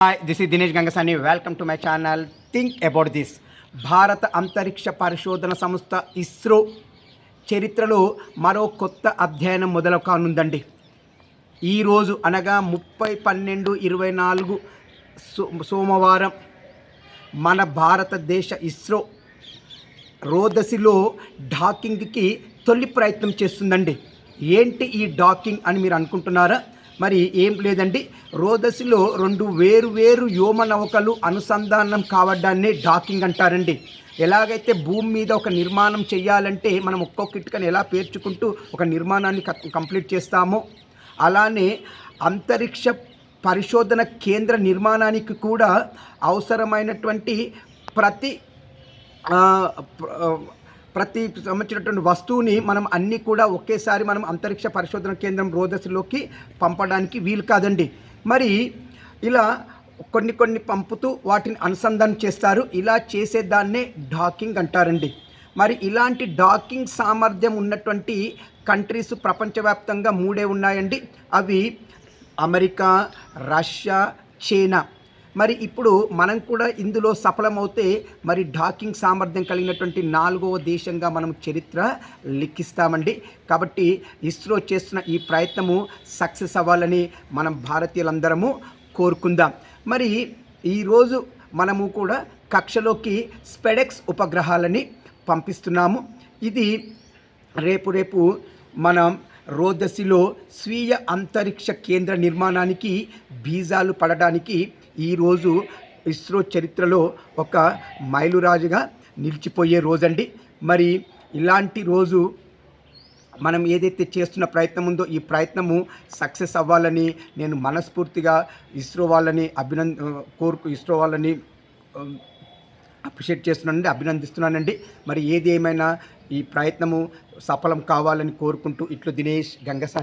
Hi this is Dinesh Gangasani welcome to my channel think about this భారత అంతరిక్ష పరిశోధన సంస్థ ఇస్రో చరిత్రలో మరో కొత్త అధ్యయనం మొదలు కానుందండి ఈరోజు అనగా ముప్పై పన్నెండు ఇరవై నాలుగు సో సోమవారం మన భారతదేశ ఇస్రో రోదసిలో డాకింగ్కి తొలి ప్రయత్నం చేస్తుందండి. ఏంటి ఈ డాకింగ్ అని మీరు అనుకుంటున్నారా? మరి ఏం లేదండి. రోదసిలో రెండు వేరు వేరు వ్యోమ నౌకలు అనుసంధానం కావడాన్ని డాకింగ్ అంటారండి. ఎలాగైతే భూమి మీద ఒక నిర్మాణం చేయాలంటే మనం ఒక్కొక్క ఇటుకని ఎలా పేర్చుకుంటూ ఒక నిర్మాణాన్ని క- కంప్లీట్ చేస్తామో అలానే అంతరిక్ష పరిశోధన కేంద్ర నిర్మాణానికి కూడా అవసరమైనటువంటి ప్రతి ప్రతి సంబంధించినటువంటి వస్తువుని మనం అన్నీ కూడా ఒకేసారి మనం అంతరిక్ష పరిశోధన కేంద్రం రోదసిలోకి పంపడానికి వీలు కాదండి. మరి ఇలా కొన్ని కొన్ని పంపుతూ వాటిని అనుసంధానం చేస్తారు. ఇలా చేసేదాన్నే డాకింగ్ అంటారండి. మరి ఇలాంటి డాకింగ్ సామర్థ్యం ఉన్నటువంటి కంట్రీస్ ప్రపంచవ్యాప్తంగా మూడే ఉన్నాయండి. అవి అమెరికా రష్యా చైనా. మరి ఇప్పుడు మనం కూడా ఇందులో సఫలమవుతే మరి డాకింగ్ సామర్థ్యం కలిగినటువంటి నాలుగవ దేశంగా మనం చరిత్ర లిఖిస్తామండి. కాబట్టి ఇస్రో చేస్తున్న ఈ ప్రయత్నము సక్సెస్ అవ్వాలని మనం భారతీయులందరము కోరుకుందాం. మరి ఈరోజు మనము కూడా కక్షలోకి స్పెడెక్స్ ఉపగ్రహాలని పంపిస్తున్నాము. ఇది రేపు రేపు మనం రోదసిలో స్వీయ అంతరిక్ష కేంద్ర నిర్మాణానికి బీజాలు పడడానికి ఈరోజు ఇస్రో చరిత్రలో ఒక మైలురాజుగా నిలిచిపోయే రోజండి. మరి ఇలాంటి రోజు మనం ఏదైతే చేస్తున్న ప్రయత్నం ఉందో ఈ ప్రయత్నము సక్సెస్ అవ్వాలని నేను మనస్ఫూర్తిగా ఇస్రో వాళ్ళని అభినంద కోరుకు ఇస్రో వాళ్ళని అప్రిషియేట్ చేస్తున్నానండి అభినందిస్తున్నానండి. మరి ఏది ఏమైనా ఈ ప్రయత్నము సఫలం కావాలని కోరుకుంటూ ఇట్లు దినేష్ గంగసా